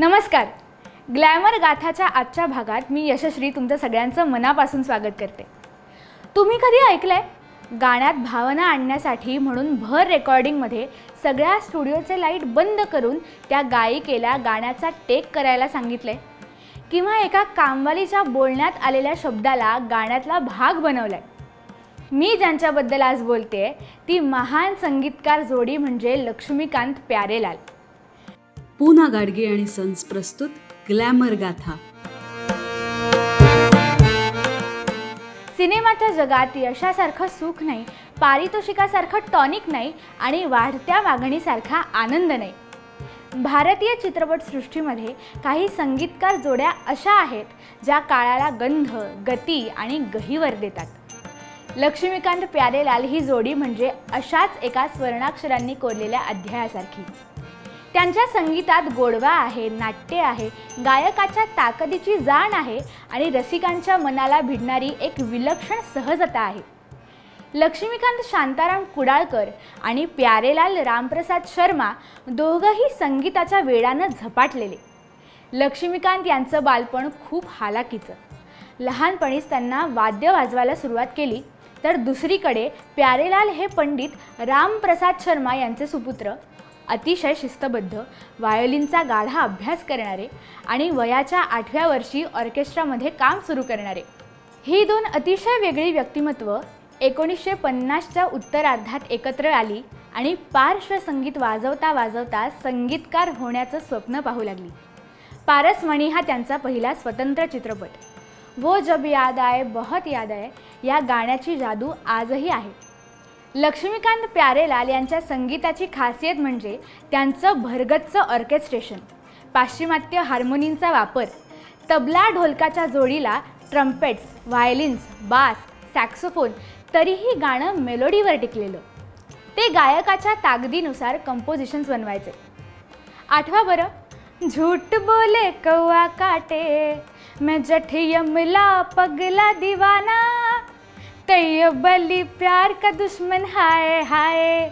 नमस्कार. ग्लॅमर गाथाच्या आजच्या भागात मी यशश्री तुमचं सगळ्यांचं मनापासून स्वागत करते. तुम्ही कधी ऐकलंय? गाण्यात भावना आणण्यासाठी म्हणून भर रेकॉर्डिंगमध्ये सगळ्या स्टुडिओचे लाइट बंद करून त्या गायिकेला गाण्याचा टेक करायला सांगितलंय. किंवा एका कामवालीच्या बोलण्यात आलेल्या शब्दाला गाण्यातला भाग बनवलाय. मी ज्यांच्याबद्दल आज बोलते ती महान संगीतकार जोडी म्हणजे लक्ष्मीकांत प्यारेलाल. पूना गाडगे आणि सन्स प्रस्तुत ग्लॅमर गाथा. सिनेमाच्या जगात यशासारखं सुख नाही पारितोषिकासारखं टॉनिक नाही आणि वाढत्या मागणीसारखा आनंद नाही. भारतीय चित्रपटसृष्टीमध्ये काही संगीतकार जोड्या अशा आहेत ज्या काळाला गंध गती आणि गहिवर देतात. लक्ष्मीकांत प्यारेलाल ही जोडी म्हणजे अशाच एका स्वर्णाक्षरांनी कोरलेल्या अध्यायासारखी. त्यांच्या संगीतात गोडवा आहे नाट्य आहे गायकाच्या ताकदीची जाण आहे आणि रसिकांच्या मनाला भिडणारी एक विलक्षण सहजता आहे. लक्ष्मीकांत शांताराम कुडाळकर आणि प्यारेलाल रामप्रसाद शर्मा दोघंही संगीताच्या वेळानं झपाटलेले. लक्ष्मीकांत यांचं बालपण खूप हालाकीचं लहानपणीच त्यांना वाद्य वाजवायला सुरुवात केली तर दुसरीकडे प्यारेलाल हे पंडित रामप्रसाद शर्मा यांचे सुपुत्र अतिशय शिस्तबद्ध व्हायोलिनचा गाढा अभ्यास करणारे आणि वयाच्या आठव्या वर्षी ऑर्केस्ट्रामध्ये काम सुरू करणारे. ही दोन अतिशय वेगळी व्यक्तिमत्व एकोणीसशे पन्नासच्या उत्तरार्धात एकत्र आली आणि पार्श्वसंगीत वाजवता वाजवता संगीतकार होण्याचं स्वप्न पाहू लागली. पारसमणी हा त्यांचा पहिला स्वतंत्र चित्रपट. वो जब याद आए बहुत याद आए या गाण्याची जादू आजही आहे. लक्ष्मीकांत प्यारेलाल यांच्या संगीताची खासियत म्हणजे त्यांचं भरगच्च ऑर्केस्ट्रेशन पाश्चिमात्य हार्मोनींचा वापर तबला ढोलकाच्या जोडीला ट्रम्पेट्स व्हायलिन्स बास सॅक्सोफोन तरीही गाणं मेलोडीवर टिकलेलं. ते गायकाच्या ताकदीनुसार कंपोजिशन्स बनवायचे. आठवा बरं झूट बोले कौवा काटे मैं जठ यमला पगला दिवाना तैयबली प्यार का दुश्मन हाय हाय.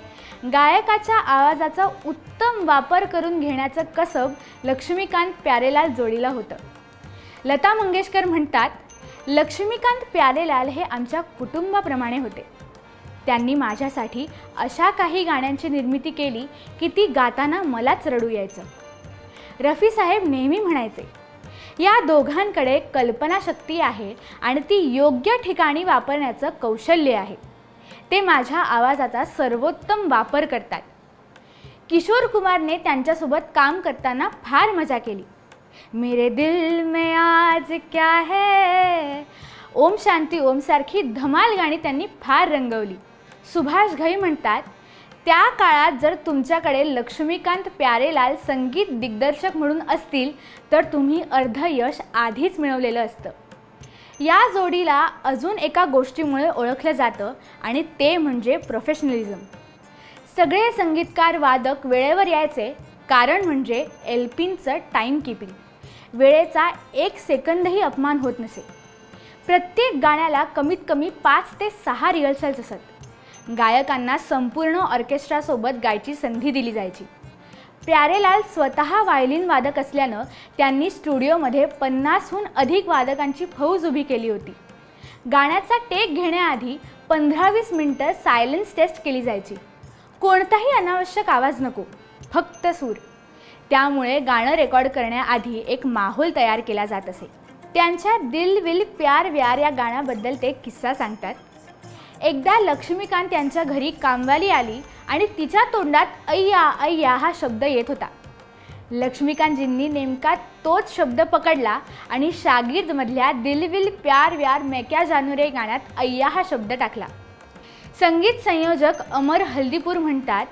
गायकाच्या आवाजाचा उत्तम वापर करून घेण्याचं कसब लक्ष्मीकांत प्यारेलाल जोडीला होतं. लता मंगेशकर म्हणतात लक्ष्मीकांत प्यारेलाल हे आमच्या कुटुंबाप्रमाणे होते. त्यांनी माझ्यासाठी अशा काही गाण्यांची निर्मिती केली की ती गाताना मलाच रडू यायचं. रफी साहेब नेहमी म्हणायचे या दोघांकडे कल्पनाशक्ती आहे आणि ती योग्य ठिकाणी वापरण्याचं कौशल्य आहे. ते माझ्या आवाजाचा सर्वोत्तम वापर करतात. किशोर कुमारने त्यांच्यासोबत काम करताना फार मजा केली. मेरे दिल में आज क्या है? ओम शांती ओमसारखी धमाल गाणी त्यांनी फार रंगवली. सुभाष घई म्हणतात त्या काळात जर तुमच्याकडे लक्ष्मीकांत प्यारेलाल संगीत दिग्दर्शक म्हणून असतील तर तुम्ही अर्ध यश आधीच मिळवलेलं असतं. या जोडीला अजून एका गोष्टीमुळे ओळखलं जातं आणि ते म्हणजे प्रोफेशनलिझम सगळे संगीतकार वादक वेळेवर यायचे कारण म्हणजे एल्पिनचं टाईम किपिंग वेळेचा एक सेकंदही अपमान होत नसे. प्रत्येक गाण्याला कमीत कमी पाच ते सहा रिहर्सल्स असत. गायकांना संपूर्ण ऑर्केस्ट्रासोबत गायची संधी दिली जायची. प्यारेलाल स्वतः व्हायलिन वादक असल्यानं त्यांनी स्टुडिओमध्ये पन्नासहून अधिक वादकांची फौज उभी केली होती. गाण्याचा टेक घेण्याआधी पंधरा वीस मिनटं सायलन्स टेस्ट केली जायची. कोणताही अनावश्यक आवाज नको फक्त सूर. त्यामुळे गाणं रेकॉर्ड करण्याआधी एक माहोल तयार केला जात असे. त्यांच्या दिल विल प्यार व्यार या गाण्याबद्दल ते किस्सा सांगतात. एकदा लक्ष्मीकांत यांच्या घरी कामवाली आली आणि तिच्या तोंडात अय्या अय्या हा शब्द येत होता. लक्ष्मीकांतजींनी नेमका तोच शब्द पकडला आणि शागिर्दमधल्या दिलविल प्यार व्यार मेक्या जानुरे गाण्यात अय्या हा शब्द टाकला. संगीत संयोजक अमर हल्दीपूर म्हणतात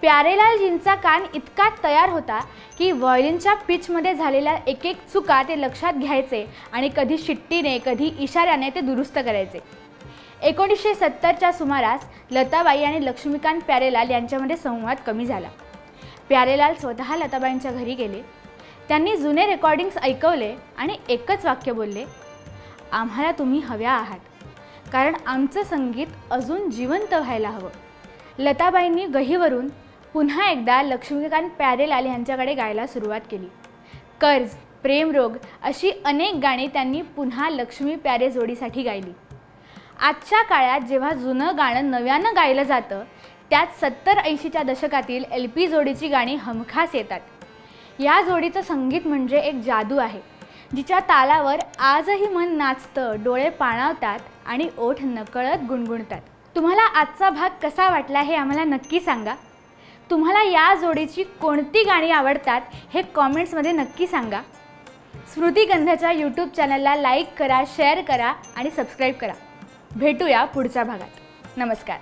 प्यारेलालजींचा कान इतका तयार होता की व्हायोलिनच्या पिचमध्ये झालेल्या एक एक चुका ते लक्षात घ्यायचे आणि कधी शिट्टीने कधी इशाऱ्याने ते दुरुस्त करायचे. एकोणीसशे सत्तरच्या सुमारास लताबाई आणि लक्ष्मीकांत प्यारेलाल यांच्यामध्ये संवाद कमी झाला. प्यारेलाल स्वतः लताबाईंच्या घरी गेले. त्यांनी जुने रेकॉर्डिंग्स ऐकवले आणि एकच वाक्य बोलले आम्हाला तुम्ही हव्या आहात. कारण आमचं संगीत अजून जिवंत व्हायला हवं. लताबाईंनी गहीवरून पुन्हा एकदा लक्ष्मीकांत प्यारेलाल यांच्याकडे गायला सुरुवात केली. कर्ज प्रेमरोग अशी अनेक गाणी त्यांनी पुन्हा लक्ष्मी प्यारे जोडीसाठी गायली. आजच्या काळात जेव्हा जुनं गाणं नव्यानं गायलं जातं त्यात सत्तर ऐंशीच्या दशकातील एल पी जोडीची गाणी हमखास येतात. या जोडीचं संगीत म्हणजे एक जादू आहे जिच्या तालावर आजही मन नाचतं डोळे पाणावतात आणि ओठ नकळत गुणगुणतात. तुम्हाला आजचा भाग कसा वाटला हे आम्हाला नक्की सांगा. तुम्हाला या जोडीची कोणती गाणी आवडतात हे कॉमेंट्समध्ये नक्की सांगा. स्मृतिगंधाच्या यूट्यूब चॅनलला लाईक करा शेअर करा आणि सबस्क्राईब करा. भेटूया पुढच्या भागात. नमस्कार.